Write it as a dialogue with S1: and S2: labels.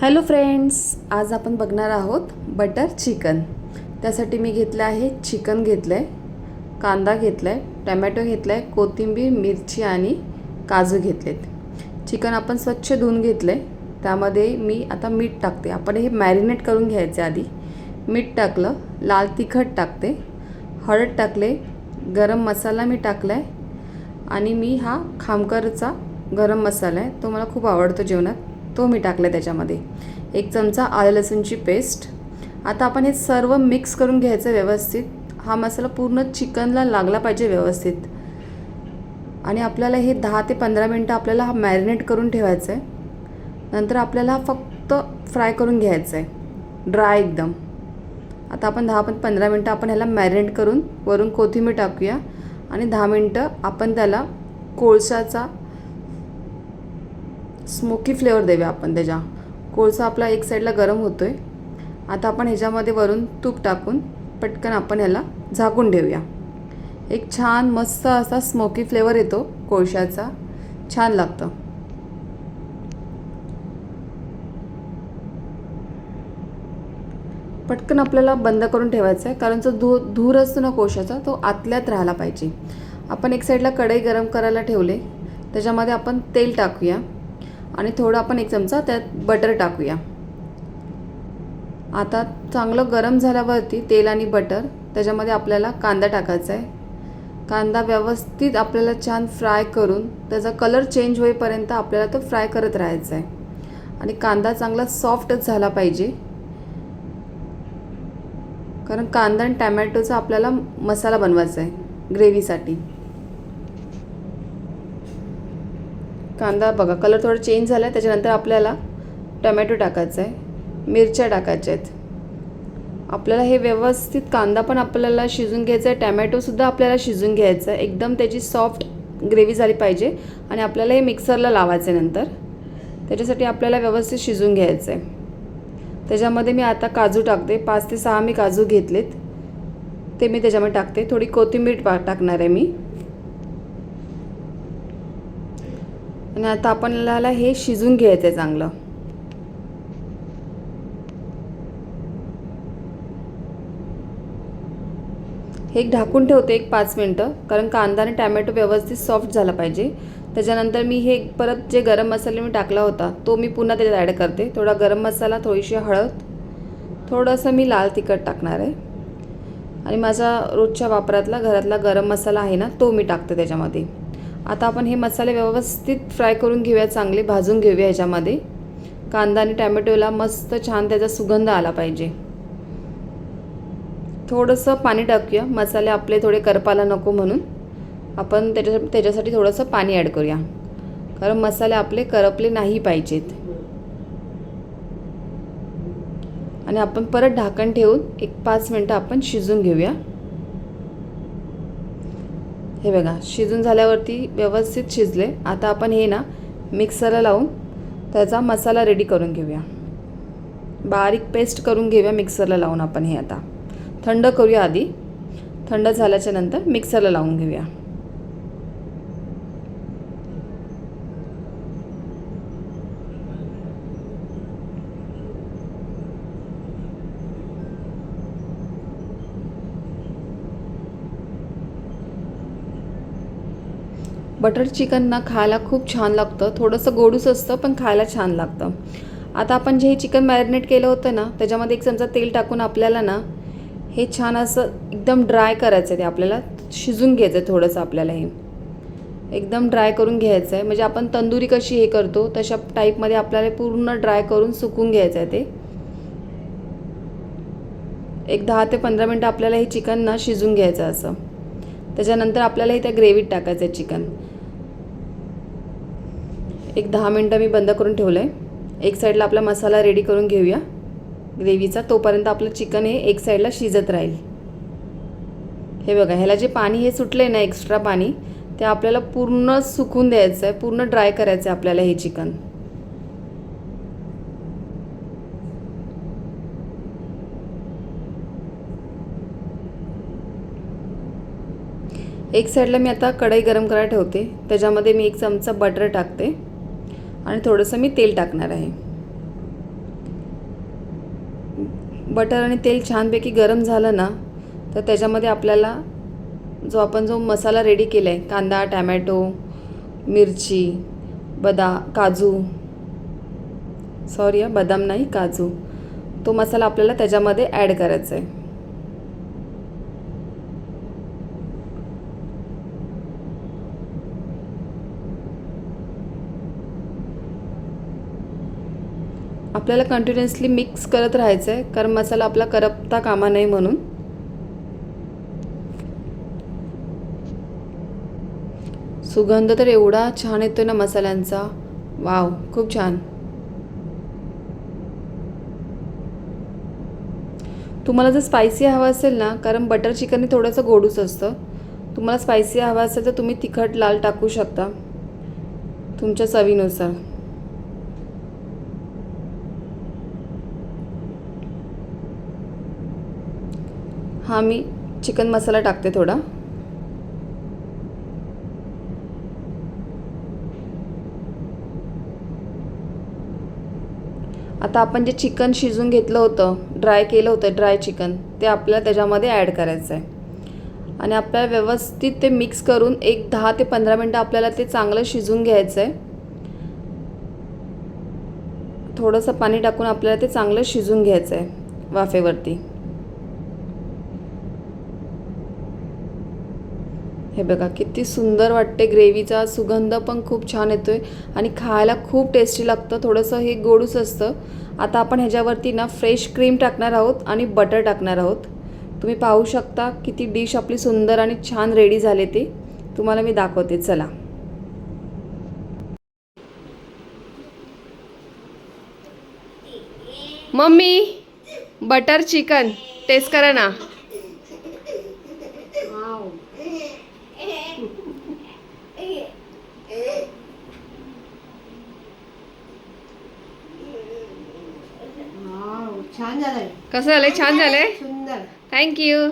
S1: Hello friends आज आपण बघणार आहोत बटर चिकन. त्यासाठी मी घेतलं आहे चिकन घेतलं आहे कांदा घेतला आहे टमॅटो घेतला आहे कोथिंबीर मिरची आणि काजू घेतलेत. चिकन आपण स्वच्छ धुवून घेतलं आहे त्यामध्ये मी आता मीठ टाकते. आपण हे मॅरिनेट करून घ्यायचे आधी. मीठ टाकलं लाल तिखट टाकते हळद टाकले गरम मसाला मी टाकला आहे आणि मी हा खामकरचा गरम मसाला आहे तो मला खूप आवडतो जेवणात. तो मी टाकला त्याच्यामध्ये. एक चमचा आलं लसूणची पेस्ट आता आपण हे सर्व मिक्स करून घ्यायचं व्यवस्थित. हा मसाला पूर्ण चिकनला लागला पाहिजे व्यवस्थित. आणि आपल्याला हे दहा ते पंधरा मिनटं आपल्याला हा मॅरिनेट करून ठेवायचं आहे नंतर आपल्याला हा फक्त फ्राय करून घ्यायचं आहे ड्राय एकदम. आता आपण दहा पण पंधरा मिनटं आपण ह्याला मॅरिनेट करून वरून कोथिंबीर टाकूया. आणि दहा मिनटं आपण त्याला कोळशाचा स्मोकी फ्लेवर देऊया आपण त्याच्या. कोळसा आपला एक साईडला गरम होतो आहे आता आपण ह्याच्यामध्ये वरून तूप टाकून पटकन आपण ह्याला झाकून ठेवूया. एक छान मस्त असा स्मोकी फ्लेवर येतो कोळशाचा. छान लागतं. पटकन आपल्याला बंद करून ठेवायचं आहे कारण जो धू धूर असतो ना कोळशाचा तो आतल्यात राहायला पाहिजे. आपण एक साईडला कढई गरम करायला ठेवले. त्याच्यामध्ये आपण तेल टाकूया. आणि थोडं आपण एक चमचा त्यात बटर टाकूया. आता चांगलं गरम झाल्यावरती तेल आणि बटर त्याच्यामध्ये आपल्याला कांदा टाकायचा आहे. कांदा व्यवस्थित आपल्याला छान फ्राय करून त्याचा कलर चेंज होईपर्यंत आपल्याला तो फ्राय करत राहायचा आहे. आणि कांदा चांगला सॉफ्टच झाला पाहिजे. कारण कांदा आणि टॅमॅटोचा आपल्याला मसाला बनवायचा आहे ग्रेव्हीसाठी कांदा बघा कलर थोडा चेंज झाला आहे त्याच्यानंतर आपल्याला टमॅटो टाकायचा आहे मिरच्या टाकायच्या आहेत. आपल्याला हे व्यवस्थित कांदा पण आपल्याला शिजून घ्यायचा आहे टॅमॅटोसुद्धा आपल्याला शिजून घ्यायचं आहे एकदम त्याची सॉफ्ट ग्रेव्ही झाली पाहिजे आणि आपल्याला हे मिक्सरला लावायचं आहे नंतर. त्याच्यासाठी आपल्याला व्यवस्थित शिजून घ्यायचं आहे त्याच्यामध्ये मी आता काजू टाकते पाच ते सहा मी काजू घेतलेत. ते मी त्याच्यामध्ये टाकते. थोडी कोथिंबीर टाकणार आहे मी. आणि आता आपल्याला हे शिजून घ्यायचं आहे चांगलं. हे एक ढाकून ठेवते एक पाच मिनटं कारण कांदा आणि टॅमॅटो व्यवस्थित सॉफ्ट झाला पाहिजे. त्याच्यानंतर मी हे परत जे गरम मसाले मी टाकला होता तो मी पुन्हा त्याच्यात ॲड करते. थोडा गरम मसाला थोडीशी हळद थोडंसं मी लाल तिखट टाकणार आहे. आणि माझा रोजच्या वापरातला घरातला गरम मसाला आहे ना तो मी टाकते त्याच्यामध्ये. आता आपण हे मसाले व्यवस्थित फ्राय करून घेऊया चांगले भाजून घेऊया ह्याच्यामध्ये. कांदा आणि टॅमॅटोला मस्त छान त्याचा सुगंध आला पाहिजे. थोडंसं पाणी टाकूया मसाले आपले थोडे करपाला नको म्हणून. आपण त्याच्या त्याच्यासाठी थोडंसं पाणी ॲड करूया. कारण मसाले आपले करपले नाही पाहिजेत. आणि आपण परत ढाकण ठेवून एक पाच मिनटं आपण शिजून घेऊया. हे बघा शिजून झाल्यावरती व्यवस्थित शिजले. आता आपण हे ना मिक्सरला लावून त्याचा मसाला रेडी करून घेऊया. बारीक पेस्ट करून घेऊया मिक्सरला लावून आपण हे आता. थंड करूया आधी. थंड झाल्याच्यानंतर मिक्सरला लावून घेऊया. बटर चिकन ना खायला खूप छान लागतं. थोडंसं गोडूस असतं पण खायला छान लागतं. आता आपण जे हे चिकन मॅरिनेट केलं होतं ना त्याच्यामध्ये एक चमचा तेल टाकून आपल्याला ना हे छान असं एकदम ड्राय करायचं आहे ते आपल्याला. शिजून घ्यायचं आहे थोडंसं आपल्याला हे. एकदम ड्राय करून घ्यायचं आहे म्हणजे आपण तंदुरी कशी हे करतो तशा टाईपमध्ये आपल्याला पूर्ण ड्राय करून सुकून घ्यायचं आहे ते. एक दहा ते पंधरा मिनटं आपल्याला हे चिकन ना शिजून घ्यायचं असं. त्याच्यानंतर आपल्याला हे त्या ग्रेव्हीत टाकायचं आहे चिकन. एक दहा मिनटं मी बंद करून ठेवलं आहे एक साईडला आपला मसाला रेडी करून घेऊया. ग्रेव्हीचा तोपर्यंत आपलं चिकन हे एक साईडला शिजत राहील. हे बघा ह्याला जे पाणी हे सुटलं आहे ना एक्स्ट्रा पाणी ते आपल्याला पूर्ण सुकून द्यायचं आहे पूर्ण ड्राय करायचं आहे आपल्याला हे चिकन एक साईडला मी आता कढई गरम करायला ठेवते. त्याच्यामध्ये मी एक चमचा बटर टाकते. आणि थोडंसं मी तेल टाकणार आहे. बटर आणि तेल छानपैकी गरम झालं ना तर त्याच्यामध्ये आपल्याला जो आपण जो मसाला रेडी केला आहे कांदा टॅमॅटो मिरची बदा काजू सॉरी बदाम नाही काजू तो मसाला आपल्याला त्याच्यामध्ये ॲड करायचा आहे आपल्याला कंटिन्युअसली मिक्स करत राहायचं आहे कारण मसाला आपला करपता कामा नये म्हणून. सुगंध तर एवढा छान येतोय ना मसाल्यांचा. वाव खूप छान. तुम्हाला जर स्पायसी हवं असेल ना कारण बटर चिकन हे थोडंसं गोडूच असतं. तुम्हाला स्पायसी हवं असेल तर तुम्ही तिखट लाल टाकू शकता. तुमच्या चवीनुसार. हा मी चिकन मसाला टाकते थोडा. आता आपण जे चिकन शिजून घेतलं होतं ड्राय केलं होतं ड्राय चिकन ते आपल्याला त्याच्यामध्ये ॲड करायचं आहे. आणि आपल्याला व्यवस्थित ते मिक्स करून एक दहा ते पंधरा मिनटं आपल्याला ते चांगलं शिजून घ्यायचं आहे. थोडंसं पाणी टाकून आपल्याला ते चांगलं शिजून घ्यायचं आहे वाफेवरती. हे बघा किती सुंदर वाटते. ग्रेव्हीचा सुगंध पण खूप छान येतो आहे आणि खायला खूप टेस्टी लागतं. थोडंसं हे गोडूच असतं. आता आपण ह्याच्यावरती ना फ्रेश क्रीम टाकणार आहोत आणि बटर टाकणार आहोत. तुम्ही पाहू शकता किती डिश आपली सुंदर आणि छान रेडी झाले ती. तुम्हाला मी दाखवते. चला. मम्मी बटर चिकन टेस्ट करा ना
S2: वाव, छान झालंय.
S1: कसं झालंय? छान झालंय?
S2: सुंदर.
S1: थँक्यू